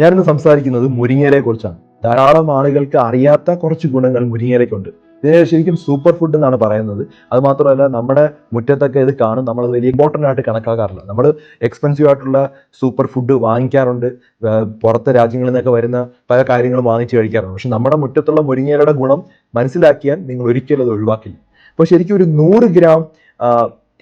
ഞാനിന്ന് സംസാരിക്കുന്നത് മുരിങ്ങയിലയെ കുറിച്ചാണ്. ധാരാളം ആളുകൾക്ക് അറിയാത്ത കുറച്ച് ഗുണങ്ങൾ മുരിങ്ങയിലേക്കുണ്ട് ഇതിനെ ശരിക്കും സൂപ്പർ ഫുഡ് എന്നാണ് പറയുന്നത്. അത് മാത്രമല്ല നമ്മുടെ മുറ്റത്തൊക്കെ ഇത് കാണും. നമ്മൾ വലിയ ഇമ്പോർട്ടന്റ് ആയിട്ട് കണക്കാക്കാറില്ല. നമ്മൾ എക്സ്പെൻസീവ് ആയിട്ടുള്ള സൂപ്പർ ഫുഡ് വാങ്ങിക്കാറുണ്ട്. പുറത്തെ രാജ്യങ്ങളിൽ നിന്നൊക്കെ വരുന്ന പല കാര്യങ്ങളും വാങ്ങിച്ച് കഴിക്കാറുണ്ട്. പക്ഷെ നമ്മുടെ മുറ്റത്തുള്ള മുരിങ്ങയിലയുടെ ഗുണം മനസ്സിലാക്കിയാൽ നിങ്ങൾ ഒരിക്കലും അത് ഒഴിവാക്കില്ല. അപ്പോൾ ശരിക്കും ഒരു നൂറ് ഗ്രാം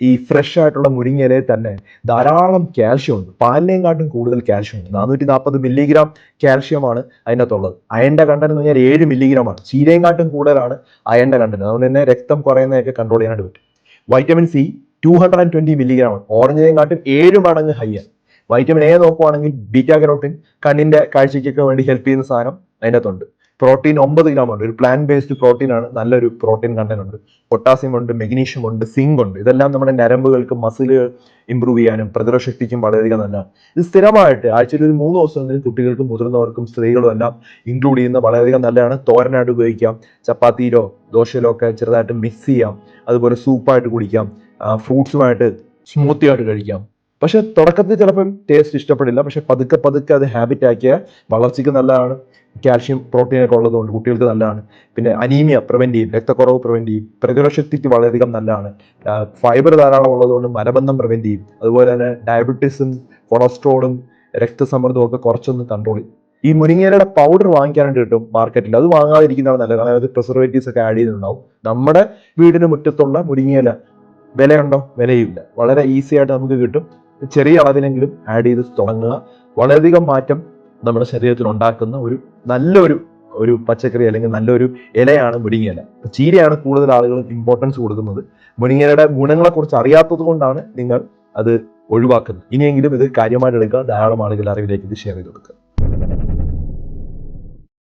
ഈ ഫ്രഷ് ആയിട്ടുള്ള മുരിങ്ങയിലയിൽ തന്നെ ധാരാളം കാൽഷ്യം ഉണ്ട്. പാലിനെയും കാട്ടും കൂടുതൽ കാൽഷ്യം ഉണ്ട്. നാനൂറ്റി നാൽപ്പത് മില്ലിഗ്രാം കാൽഷ്യമാണ് അതിനകത്തുള്ളത്. അയന്റെ കണ്ടന്റ് എന്ന് പറഞ്ഞാൽ ഏഴ് മില്ലിഗ്രാം ആണ്. ചീരയും കാട്ടും കൂടുതലാണ് അയന്റെ കണ്ടന്റ് അതുകൊണ്ട് തന്നെ രക്തം കുറയുന്നതൊക്കെ കൺട്രോൾ ചെയ്യാനായിട്ട് പറ്റും. Vitamin C two hundred and twenty milligram ആണ്. ഓറഞ്ചിനെയും കാട്ടും ഏഴ് മടങ്ങ് ഹൈ ആണ്. വൈറ്റമിൻ എ നോക്കുവാണെങ്കിൽ ബീറ്റാ കരോട്ടിൻ കണ്ണിന്റെ കാഴ്ചയ്ക്കൊക്കെ വേണ്ടി ഹെൽപ്പ് ചെയ്യുന്ന സാധനം അതിനകത്തുണ്ട്. പ്രോട്ടീൻ ഒമ്പത് ഗ്രാം ഉണ്ട്. ഒരു പ്ലാൻ ബേസ്ഡ് പ്രോട്ടീൻ ആണ്. നല്ലൊരു പ്രോട്ടീൻ കണ്ടന്റ് ഉണ്ട്. പൊട്ടാസ്യം ഉണ്ട് മെഗ്നീഷ്യം ഉണ്ട് സിങ്ക് ഉണ്ട്. ഇതെല്ലാം നമ്മുടെ നരമ്പുകൾക്ക് മസിലുകൾ ഇമ്പ്രൂവ് ചെയ്യാനും പ്രതിരോധ ശക്തിക്കും വളരെയധികം നല്ലതാണ് ഇത് സ്ഥിരമായിട്ട് ആഴ്ചയിൽ ഒരു മൂന്ന് ദിവസമെങ്കിലും കുട്ടികൾക്കും മുതിർന്നവർക്കും സ്ത്രീകളും എല്ലാം ഇൻക്ലൂഡ് ചെയ്യുന്ന വളരെയധികം നല്ലതാണ്. തോരനായിട്ട് ഉപയോഗിക്കാം. ചപ്പാത്തിയിലോ ദോശയിലോ ഒക്കെ ചെറുതായിട്ട് മിക്സ് ചെയ്യാം. അതുപോലെ സൂപ്പായിട്ട് കുടിക്കാം. ഫ്രൂട്ട്സുമായിട്ട് സ്മൂത്തി ആയിട്ട് കഴിക്കാം. പക്ഷെ തുടക്കത്തിൽ ചിലപ്പം ടേസ്റ്റ് ഇഷ്ടപ്പെടില്ല. പക്ഷെ പതുക്കെ പതുക്കെ അത് ഹാബിറ്റ് ആക്കിയാൽ വളർച്ചയ്ക്ക് നല്ലതാണ്. കാൽഷ്യം പ്രോട്ടീൻ ഒക്കെ ഉള്ളതുകൊണ്ട് കുട്ടികൾക്ക് നല്ലതാണ്. പിന്നെ അനീമിയ പ്രിവെന്റ് ചെയ്യും രക്തക്കുറവ് പ്രിവെന്റ് ചെയ്യും പ്രതിരോധശക്തിക്ക് വളരെയധികം നല്ലതാണ്. ഫൈബർ ധാരാളം ഉള്ളതുകൊണ്ട് മലബന്ധം പ്രിവെന്റ് ചെയ്യും. അതുപോലെ തന്നെ ഡയബറ്റീസും കൊളസ്ട്രോളും രക്തസമ്മർദ്ദവും ഒക്കെ കുറച്ചൊന്ന് കൺട്രോൾ ചെയ്യും. ഈ മുരിങ്ങയിലയുടെ പൗഡർ വാങ്ങിക്കാനായിട്ട് കിട്ടും മാർക്കറ്റിൽ അത് വാങ്ങാതിരിക്കുന്നതാണ് നല്ലത്. അതായത് അത് പ്രിസർവേറ്റീവ്സ് ഒക്കെ ആഡ് ചെയ്തിട്ടുണ്ടാവും. നമ്മുടെ വീടിന് മുറ്റത്തുള്ള മുരിങ്ങയില വിലയുണ്ടോ? വിലയില്ല. വളരെ ഈസി ആയിട്ട് നമുക്ക് കിട്ടും. ചെറിയ അളവിലെങ്കിലും ആഡ് ചെയ്ത് തുടങ്ങുക. വളരെയധികം മാറ്റം നമ്മുടെ ശരീരത്തിൽ ഉണ്ടാക്കുന്ന ഒരു നല്ലൊരു ഒരു പച്ചക്കറി അല്ലെങ്കിൽ നല്ലൊരു ഇലയാണ് മുരിങ്ങയില. ചീരയാണ് കൂടുതൽ ആളുകൾ ഇമ്പോർട്ടൻസ് കൊടുക്കുന്നത്. മുരിങ്ങയിലയുടെ ഗുണങ്ങളെ കുറിച്ച് അറിയാത്തത് കൊണ്ടാണ് നിങ്ങൾ അത് ഒഴിവാക്കുന്നത്. ഇനിയെങ്കിലും ഇത് കാര്യമായിട്ട് എടുക്കുക ധാരാളം ആളുകൾ അറിവിലേക്ക് ഇത് ഷെയർ ചെയ്ത് കൊടുക്കുക.